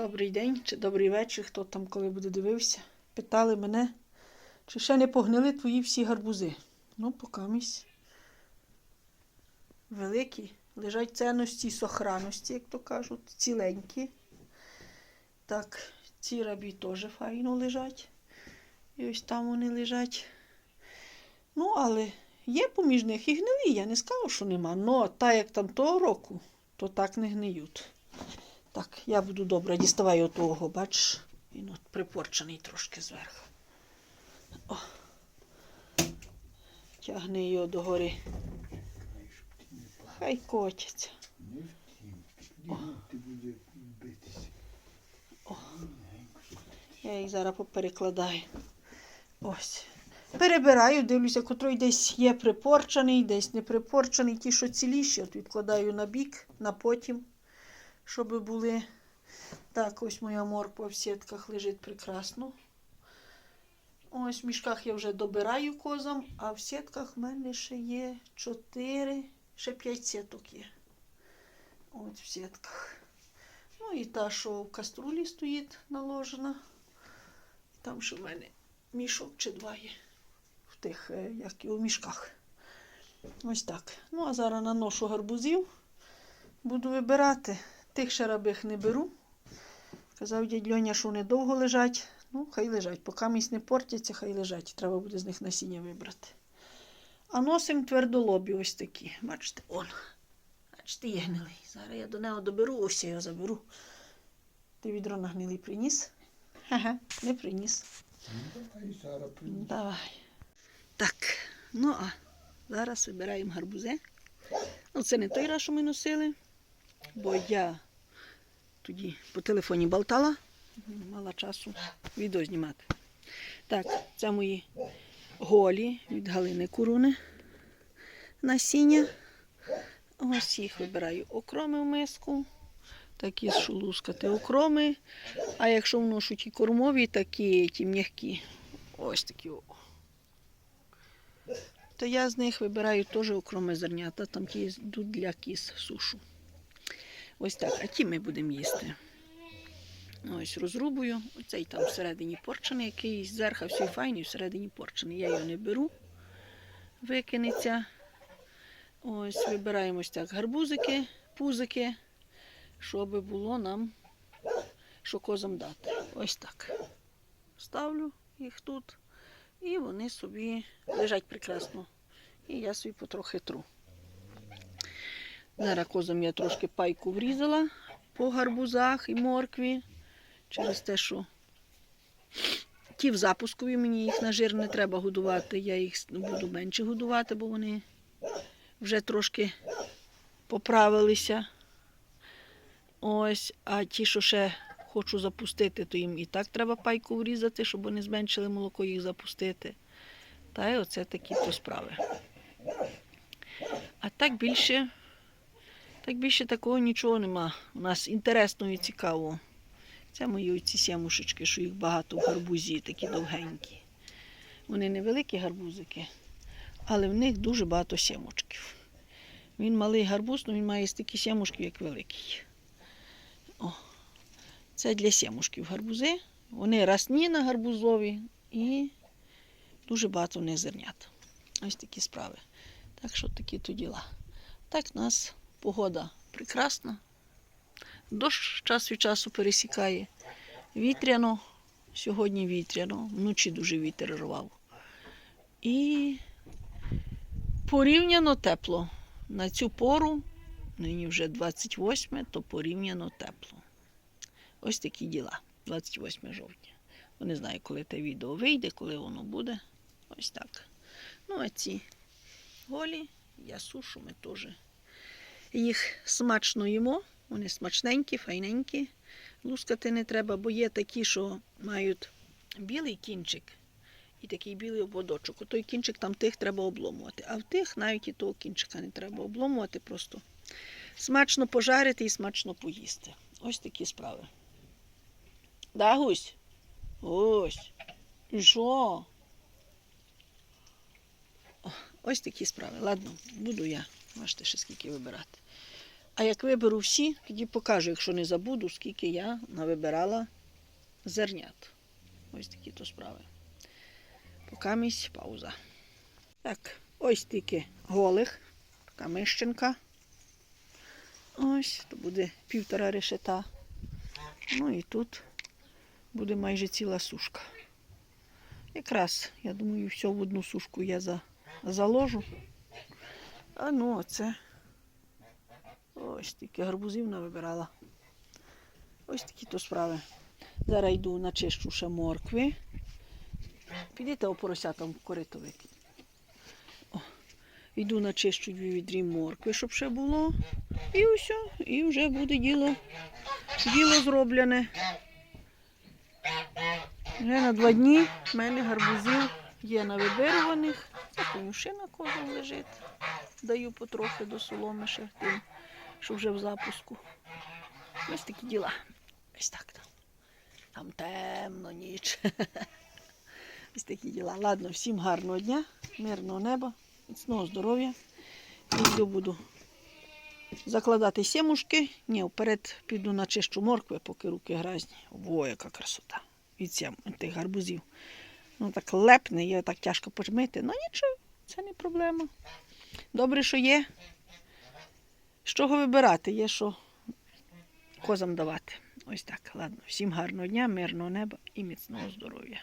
Добрий день чи добрий вечір, хто там коли буде дивився. Питали мене, чи ще не погнили твої всі гарбузи. Ну, покамість. Великі. Лежать цінності сохраності, як то кажуть, ціленькі. Так, ці рабі теж файно лежать. І ось там вони лежать. Ну, але є поміж них і гнилі, я не скажу, що нема. Ну, та як там того року, то так не гниють. Так, я буду добре. Діставай отого, бачиш? Він от припорчений трошки зверху. О. Тягни його догори. Хай котяться. Битися. Я їх зараз поперекладаю. Ось. Перебираю, дивлюся, котрий десь є припорчений, десь не припорчений. Ті, що ціліші, от відкладаю на бік, на потім, щоб були. Так, ось моя морква в сітках лежить прекрасно. Ось в мішках я вже добираю козам, а в сітках в мене ще є 4, ще 5 сіток є. От в сітках. Ну і та, що в каструлі стоїть наложена. Там ще в мене мішок чи два є в тих, е, як і у мішках. Ось так. Ну, а зараз наношу гарбузів. Буду вибирати. Тих шарабих не беру. Казав дядь Льоня, що вони довго лежать. Ну, хай лежать. Поки місць не портяться, хай лежать. Треба буде з них насіння вибрати. А носим твердолобі ось такі. Бачите, он. Бачите, є гнилий. Зараз я до нього доберу, ось я його заберу. Ти відро на гнилий приніс? Ага, не приніс. Давай. Давай. Так, ну а зараз вибираємо гарбузи. Ну, це не той раз, що ми носили, бо я тоді по телефоні болтала, мала часу відео знімати. Так, це мої голі від Галини Куруни насіння. Ось їх вибираю окроми в миску. Такі шулускати окроми. А якщо вношу ті кормові, такі ті м'які. Ось такі. То я з них вибираю теж окроми зернята, там ті йдуть для кіс сушу. Ось так, а ті ми будемо їсти. Ось розрубую. Оцей там всередині порчений, який зверха всій файний, всередині порчений. Я його не беру, викинеться. Ось вибираємо ось так гарбузики, пузики, щоб було нам що козам дати. Ось так. Ставлю їх тут, і вони собі лежать прекрасно. І я собі потрохи тру. Зараз козам я трошки пайку врізала по гарбузах і моркві, через те, що ті в запускові мені їх на жир не треба годувати. Я їх буду менше годувати, бо вони вже трошки поправилися. Ось, а ті, що ще хочу запустити, то їм і так треба пайку врізати, щоб вони зменшили молоко їх запустити. Та й оце такі то справи. А так більше, так більше такого нічого нема. У нас інтересного і цікавого. Це мої ці сямушечки, що їх багато в гарбузі, такі довгенькі. Вони невеликі гарбузики, але в них дуже багато сімочків. Він малий гарбуз, але він має стільки сімушків, як великий. О, це для сімушків гарбузи. Вони росні на гарбузові і дуже багато в них зернят. Ось такі справи. Так що такі то діла. Так нас погода прекрасна. Дощ час від часу пересікає. Вітряно, сьогодні вітряно, вночі дуже вітер рвав. І порівняно тепло. На цю пору, нині вже 28, то порівняно тепло. Ось такі діла. 28 жовтня. Бо не знаю, коли те відео вийде, коли воно буде. Ось так. Ну, а ці голі я сушу, ми теж їх смачно їмо. Вони смачненькі, файненькі. Лускати не треба, бо є такі, що мають білий кінчик і такий білий ободочок. Отой кінчик там тих треба обломувати. А в тих навіть і того кінчика не треба обломувати, просто смачно пожарити і смачно поїсти. Ось такі справи. Да, гусь? Ось. І що? Ось такі справи. Ладно, буду я. Бачите, ще скільки вибирати. А як виберу всі, тоді покажу, якщо не забуду, скільки я навибирала зернят. Ось такі то справи. Поки місць пауза. Так, ось тільки голих, така мищенка. Ось, то буде півтора решета. Ну і тут буде майже ціла сушка. Якраз, я думаю, все в одну сушку я за, заложу. А ну, оце. Ось тільки гарбузів навибирала. Ось такі то справи. Зараз йду начищу ще моркви. Підійте о поросятам корито викинь. О, Йду начищу дві відрі моркви, щоб ще було. І все, і вже буде діло, діло зроблене. Вже на два дні в мене гарбузів є навибируваних. Це конюшина кожен лежить. Даю потрохи до соломи ще тим, що вже в запуску. Ось такі діла. Ось так там. Там темно ніч. Ось такі діла. Ладно, всім гарного дня, мирного неба, міцного здоров'я. Йду буду закладати сімушки. Ні, вперед піду на чищу моркви, поки руки грязні. Во, яка красота. Від тих гарбузів. Ну так лепне, є так тяжко почмити. Ну нічого, це не проблема. Добре, що є. З чого вибирати, є що козам давати. Ось так. Ладно, всім гарного дня, мирного неба і міцного здоров'я.